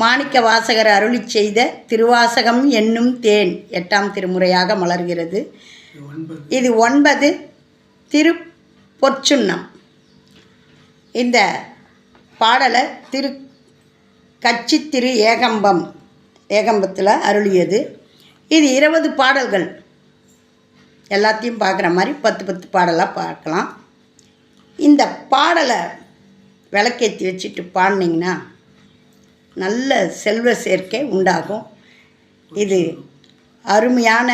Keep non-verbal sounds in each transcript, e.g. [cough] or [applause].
மாணிக்க வாசகர் அருளி செய்த திருவாசகம் என்னும் தேன் எட்டாம் திருமுறையாக மலர்கிறது. இது ஒன்பது திருப்பொற்சுண்ணம் இந்த பாடலை திரு கச்சி திரு ஏகம்பம் ஏகம்பத்தில் அருளியது. இது இருபது பாடல்கள். எல்லாத்தையும் பார்க்குற மாதிரி பத்து பத்து பாடலாக பார்க்கலாம். இந்த பாடலை விளக்கேற்றி வச்சுட்டு பாடினீங்கன்னா நல்ல செல்வ சேர்க்கை உண்டாகும். இது அருமையான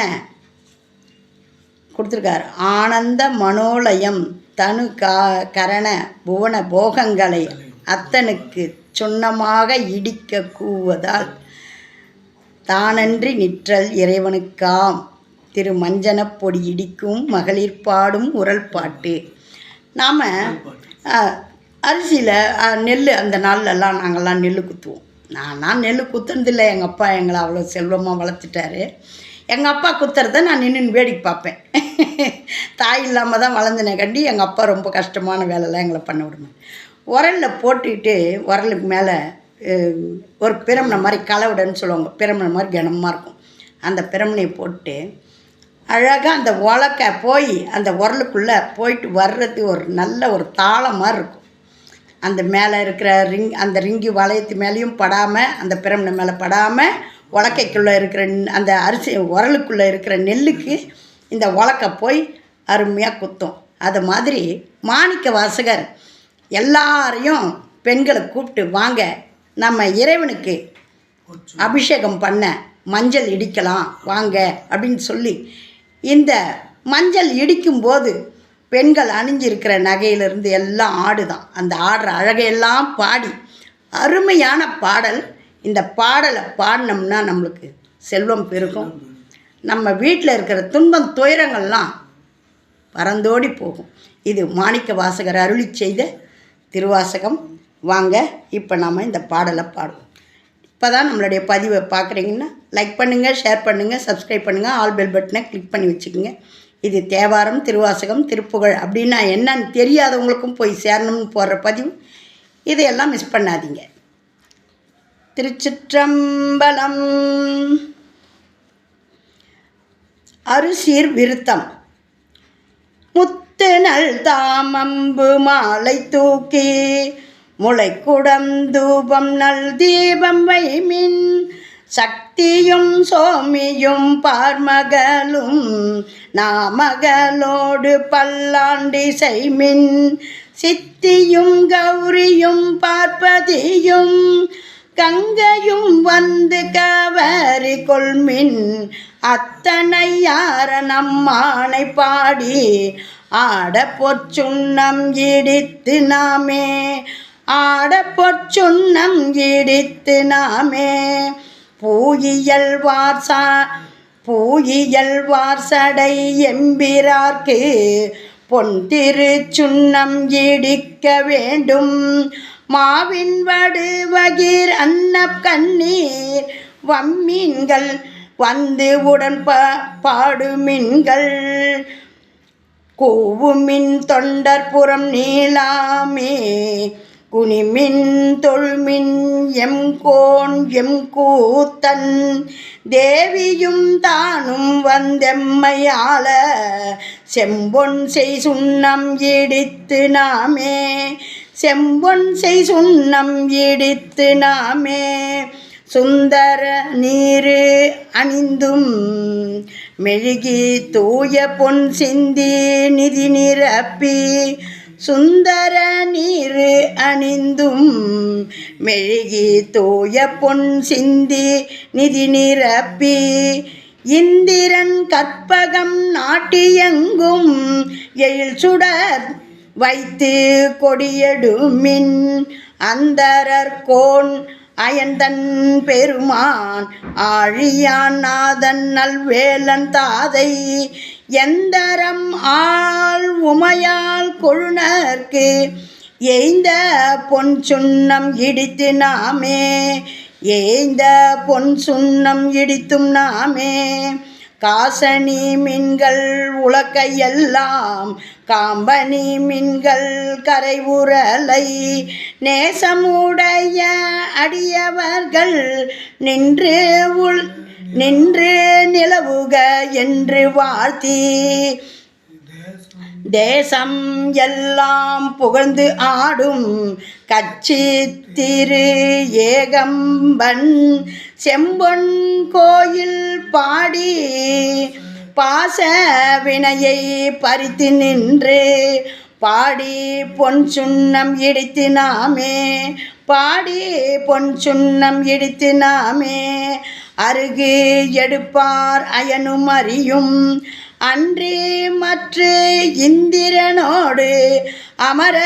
கொடுத்துருக்கார். ஆனந்த மனோலயம் தனு கா கரண புவன போகங்களை அத்தனுக்கு சுண்ணமாக இடிக்க கூவதால் தானன்றி நிற்றல் இறைவனுக்காம். திரு மஞ்சனப் பொடி இடிக்கும் மகளிர் பாடும் உரல் பாட்டு. நாம் அரிசியில் நெல் அந்த நாள்லலாம் நாங்கள்லாம் நெல் குத்துவோம். நான் நான் நெல் குத்துனதில்லை. எங்கள் அப்பா எங்களை அவ்வளோ செல்வமாக வளர்த்துட்டாரு. எங்கள் அப்பா குத்துறத நான் நின்று வேடிக்கை பார்ப்பேன். [laughs] தாய் இல்லாமல் தான் வளர்ந்தனே கண்டி எங்கள் அப்பா ரொம்ப கஷ்டமான வேலைலாம் எங்களை பண்ண விடுமே. உரலில் போட்டுக்கிட்டு உரலுக்கு மேலே ஒரு பிரமணை மாதிரி கலவுடன்னு சொல்லுவாங்க. பிரமணை மாதிரி கனமாக இருக்கும். அந்த பிரமணையை போட்டு அழகாக அந்த உலக்க போய் அந்த உரலுக்குள்ளே போயிட்டு வர்றது ஒரு நல்ல ஒரு தாளம் மாதிரி இருக்கும். அந்த மேலே இருக்கிற ரிங் அந்த ரிங்கி வளையத்து மேலேயும் படாமல் அந்த பிரமணை மேலே படாமல் உலக்கைக்குள்ளே இருக்கிற அந்த அரிசி உரலுக்குள்ளே இருக்கிற நெல்லுக்கு இந்த உலக்க போய் அருமையாக குத்தும். அது மாதிரி மாணிக்க வாசகர் எல்லாரையும் பெண்களை கூப்பிட்டு வாங்க நம்ம இறைவனுக்கு அபிஷேகம் பண்ண மஞ்சள் இடிக்கலாம் வாங்க அப்படின்னு சொல்லி இந்த மஞ்சள் இடிக்கும்போது பெண்கள் அணிஞ்சிருக்கிற நகையிலிருந்து எல்லாம் ஆடுதான். அந்த ஆடுற அழகையெல்லாம் பாடி அருமையான பாடல். இந்த பாடலை பாடினோம்னா நம்மளுக்கு செல்வம் பெருகும். நம்ம வீட்டில் இருக்கிற துன்பம் துயரங்கள்லாம் பறந்தோடி போகும். இது மாணிக்க வாசகர் அருளி செய்த திருவாசகம். வாங்க இப்போ நாம் இந்த பாடலை பாடுவோம். இப்போ தான் நம்மளுடைய பதிவை பார்க்குறீங்கன்னா லைக் பண்ணுங்கள் ஷேர் பண்ணுங்கள் சப்ஸ்கிரைப் பண்ணுங்கள் ஆல் பெல் பட்டனை கிளிக் பண்ணி வச்சுக்கோங்க. இது தேவாரம் திருவாசகம் திருப்புகழ் அப்படின்னா என்னன்னு தெரியாதவங்களுக்கும் போய் சேரணும்னு போடுற பதிவு. இதையெல்லாம் மிஸ் பண்ணாதீங்க. திருச்சிற்றம்பலம். அருசீர் விருத்தம். முத்து நல் தாமம்பு மாலை தூக்கி முளைக்குடம் தூபம் நல் தீபம் வைமின் சக்தியும் சோமியும் பார்மகளும் நாமகளோடு பல்லாண்டி செய்மின். சித்தியும் கௌரியும் பார்ப்பதியும் கங்கையும் வந்து கவரி கொள்மின். அத்தனை யார நம்மானை பாடி ஆட பொற்சுண்ணம் இடித்து நாமே. ஆட பொற்சுண்ணம் இடித்து நாமே. பூயியல் வார்சா பூயியல் வார்சடை எம்பிரார்க்கு பொன் திருச்சுண்ணம் இடிக்க வேண்டும். மாவின் வடுவகிர் அன்ன கண்ணீர் வம்மீன்கள் வந்து உடன் பா பாடுமின்கள். கூவுமின் தொண்டர்புறம் நீளாமே குனிமின் தொழுமின் எம் கோன் எம் கூத்தன் தேவியும் தானும் வந்தெம்மையால செம்பொன் செய் சுண்ணம் இடித்து நாமே. செம்பொன் செய் சுண்ணம் இடித்து நாமே. சுந்தர நீரு அணிந்தும் மெழுகி தூய பொன் சிந்தி நிதி நிரப்பி சுந்தர நீரு அணிந்தும் மெழுகி தூய பொன் சிந்தி நிதி நிரப்பி. இந்திரன் கற்பகம் நாட்டியெங்கும் எழில் சுடர் வைத்து கொடியெடுமின். அந்தரர்கோன் அயந்தன் பெருமான் ஆழியான் நாதன் நல்வேலன் தாதை எந்தரம் ஆள் உமையால் கொழுனர்க்கு எய்ந்த பொன் சுண்ணம் இடித்து நாமே. ஏய்ந்த பொன் சுண்ணம் இடித்தும் நாமே. காசனி மீன்கள் உலக்கையெல்லாம் காம்பனி மீன்கள் கரை உரலை நேசமுடைய அடியவர்கள் நின்று உள் நின்று நிலவுக என்று வாழ்த்தி. தேசம் எல்லாம் புகழ்ந்து ஆடும் கட்சி திரு ஏகம்பன். செம்பொன் கோயில் பாடி பாச வினையை பறித்து நின்று பாடி பொன் சுண்ணம் இடித்து நாமே. பாடி பொன் சுண்ணம் இடித்து நாமே. அருகு எடுப்பார் அயனும் அறியும். அன்றி மற்ற இந்திரனோடு அமர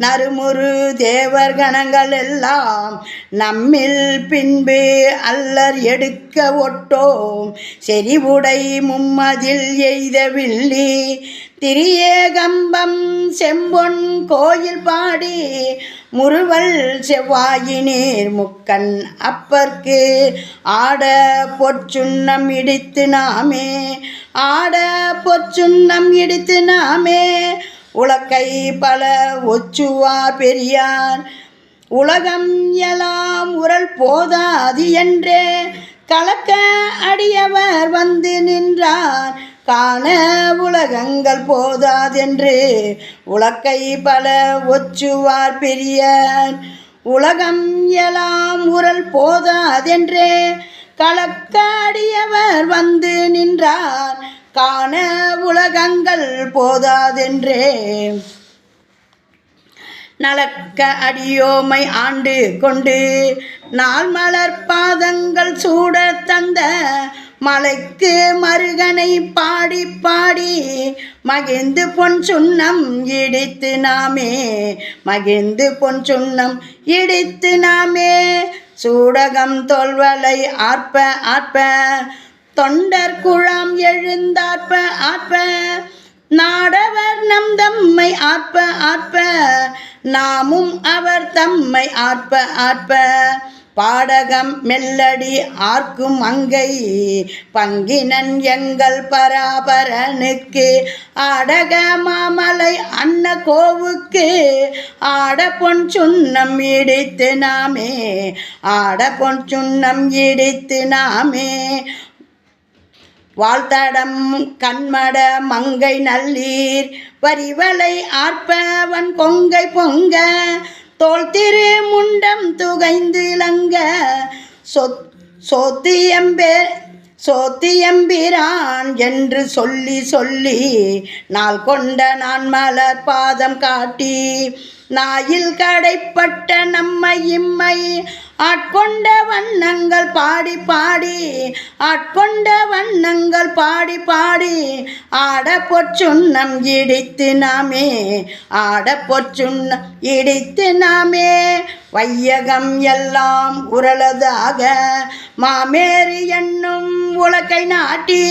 நறுமுறு தேவர் கணங்கள் எல்லாம் நம்மில் பின்பு அல்லர் எடுக்க ஒட்டோம். செறிவுடை மும்மதில் எய்த வில்லி திரியேகம்பம் செம்பொன் கோயில் பாடி முருவல் செவ்வாயினீர் முக்கன் அப்பர்க்கு ஆட பொற்சுண்ணம் இடித்து நாமே ஆட பொற்சுண்ணம் இடித்து நாமே. உலக்கை பல ஒச்சுவார் பெரியார் உலகம் எல்லாம் உரல் போதாது என்றே கலக்க அடியவர் வந்து நின்றார். காண உலகங்கள் போதாதென்று உலக்கை பல ஒச்சுவார் பெரியார் உலகம் எல்லாம் உரல் போதாதென்றே கலக்காடியவர் வந்து நின்றார். காண உலகங்கள் போதாதென்றே நலக்க அடியோமை ஆண்டு கொண்டு நாள் மலர் பாதங்கள் சூட தந்த மலைக்கு மருகனை பாடி பாடி மகிழ்ந்து பொன் சுண்ணம் இடித்து நாமே மகிழ்ந்து பொன் சுண்ணம் இடித்து நாமே. சூடகம் தோல்வலை ஆர்ப்ப ஆர்ப்ப. தொண்டர் குழாம் எழுந்தார்ப்ப ஆர்ப்ப. நாடவர் நம் தம்மை ஆர்ப்ப ஆர்ப்ப. நாமும் அவர் தம்மை ஆர்ப்ப ஆர்ப்ப. பாடகம் மெல்லடி ஆர்க்கும் அங்கை. பங்கினன் எங்கள் பராபரனுக்கு ஆடக மாமலை அன்ன கோவுக்கு ஆட பொன் சுண்ணம் இடித்து நாமே ஆட பொன் சுண்ணம் இடித்து நாமே. வாழ்த்தடம் கண்மட மங்கை நல்லீர் வரிவலை ஆர்ப்பவன் கொங்கை பொங்க. தோல் திரு முண்டம் துகைந்து இளங்க. சொத் சோத்தியம்பே சோத்தியம்பிரான் என்று சொல்லி சொல்லி நாள் கொண்ட நான் மலர் பாதம் காட்டி நாயில் கடைப்பட்ட நம்மை இம்மை. ஆட்கொண்ட வண்ணங்கள் பாடி பாடி ஆட்கொண்ட வண்ணங்கள் பாடி பாடி ஆட பொற்சுண்ணம் இடித்து நாமே ஆட பொற்சுண்ணம் இடித்து நாமே. வையகம் எல்லாம் உரளதாக மாமேறு என்னும் உலக்கை நாட்டி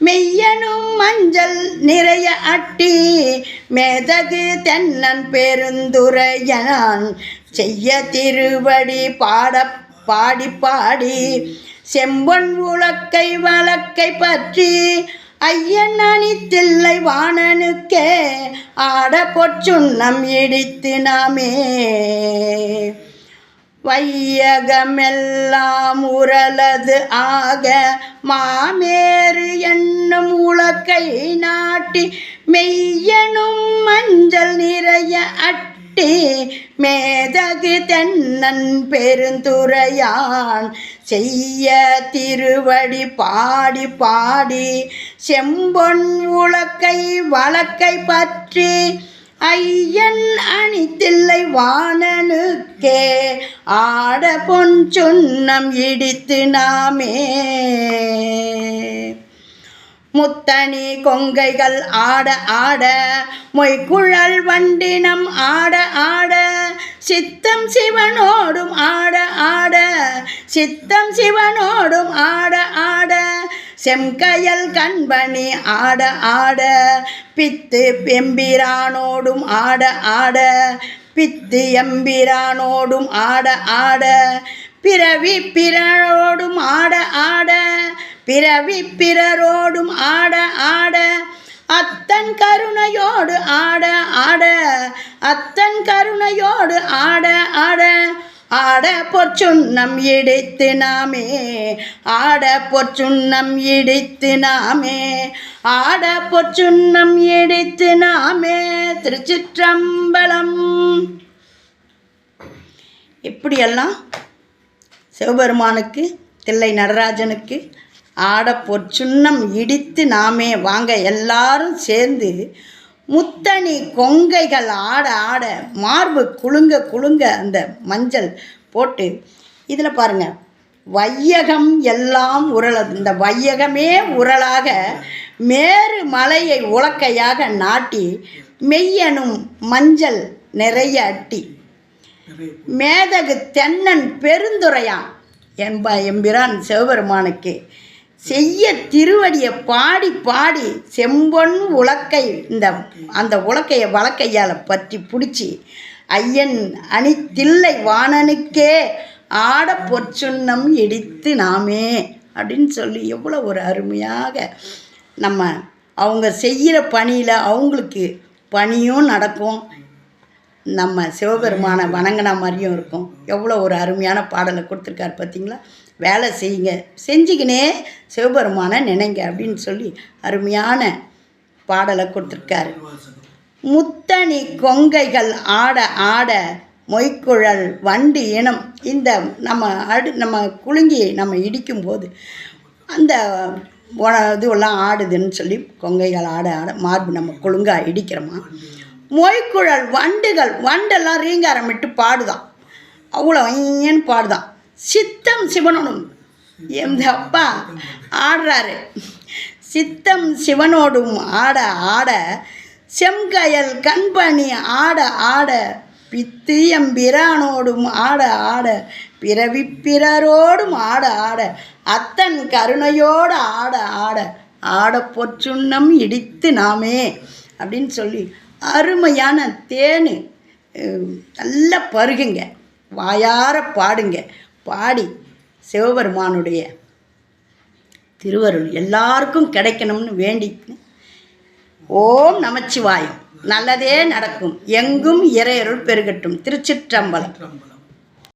மெய்யனும் மஞ்சள் நிறைய அட்டி மேதகு தென்னன் பெருந்துரையான் செய்ய திருவடி பாட பாடி பாடி செம்பொன் உலக்கை வழக்கை பற்றி ஐயன் அணித்தில்லை வாணனுக்கே ஆட பொற்சுண்ணம் இடித்து நாமே. வையகமெல்லாம் உரலது ஆக மாமேறு என்னும் உலக்கை நாட்டி மெய்யனும் மஞ்சள் நிறைய அட்டி மேதகு தென்னன் பெருந்துரையான் செய்ய திருவடி பாடி பாடி செம்பொன் உலக்கை வழக்கை பற்றி ஐயன் அணித்தில்லை வாணனுக்கே ஆட பொன் சொன்னம் இடித்து நாமே. முத்தணி கொங்கைகள் ஆட ஆட மொய்குழல் வண்டினம் ஆட ஆட சித்தம் சிவனோடும் ஆட ஆட சித்தம் சிவனோடும் ஆட ஆட செம்கயல் கண்பணி ஆட ஆட பித்து பெம்பிரானோடும் ஆட ஆட பித்து எம்பிரானோடும் ஆட ஆட பிறவி பிறனோடும் ஆட ஆட பிறவி பிறரோடும் ஆட ஆட அத்தன் கருணையோடு ஆட ஆட அத்தன் கருணையோடு ஆட ஆட. ஆட பொற்சுண்ணம் இடித்து நாமே ஆட பொற்சுண்ணம் இடித்து நாமே ஆட பொற்சுண்ணம் இடித்து நாமே திருச்சிற்றம்பலம். இப்படியெல்லாம் சிவபெருமானுக்கு தில்லை நடராஜனுக்கு ஆட பொற்சுண்ணம் இடித்து நாமே வாங்க எல்லாரும் சேர்ந்து முத்தணி கொங்கைகள் ஆட ஆட மார்பு குலுங்க குலுங்க அந்த மஞ்சள் போட்டு இதில் பாருங்கள் வையகம் எல்லாம் உரளது இந்த வையகமே உரலாக மேரு மலையை உலக்கையாக நாட்டி மெய்யனும் மஞ்சள் நிறைய அட்டி. மேதகு தென்னன் பெருந்துரையான் என்ப எம்பிரான் சிவபெருமானுக்கு. செய்ய திருவடியை பாடி பாடி செம்பொன் உலக்கை இந்த அந்த உலக்கையை வழக்கையால் பற்றி பிடிச்சி ஐயன் அணித்தில்லை வாணனுக்கே ஆட பொற்சுண்ணம் இடித்து நாமே அப்படின்னு சொல்லி எவ்வளோ ஒரு அருமையாக நம்ம அவங்க செய்கிற பணியில் அவங்களுக்கு பணியும் நடக்கும். நம்ம சிவபெருமானை வணங்கின மாதிரியும் இருக்கும். எவ்வளோ ஒரு அருமையான பாடலை கொடுத்துருக்காரு பார்த்தீங்களா? வேலை செய்யுங்க. செஞ்சுக்கினே சிவபெருமானை நினைங்க அப்படின்னு சொல்லி அருமையான பாடலை கொடுத்துருக்காரு. முத்தணி கொங்கைகள் ஆட ஆட மொய்க்குழல் வண்டு இனம் இந்த நம்ம அடு நம்ம குலுங்கி நம்ம இடிக்கும்போது அந்த இதுவெல்லாம் ஆடுதுன்னு சொல்லி கொங்கைகள் ஆட ஆட மார்பு நம்ம குலுங்கா இடிக்கிறோமா? மொய்க்குழல் வண்டுகள் வண்டெல்லாம் ரீங்காரமிட்டு பாடுதான். அவ்வளோ ஐயன்னு பாடுதான். சித்தம் சிவனோடும் எந்த அப்பா ஆடுறாரு. சித்தம் சிவனோடும் ஆட ஆட செம்கயல் கண்பணி ஆட ஆட பித்து எம்பிரானோடும் ஆட ஆட பிறவி பிறரோடும் ஆட ஆட அத்தன் கருணையோடு ஆட ஆட ஆட பொற்சுண்ணம் இடித்து நாமே அப்படின்னு சொல்லி அருமையான தேன். நல்லா பருகுங்க. வாயார பாடுங்க. பாடி சிவபெருமானுடைய திருவருள் எல்லாருக்கும் கிடைக்கணும்னு வேண்டி ஓம் நமச்சிவாயம். நல்லதே நடக்கும். எங்கும் இறையருள் பெருகட்டும். திருச்சிற்றம்பலம்.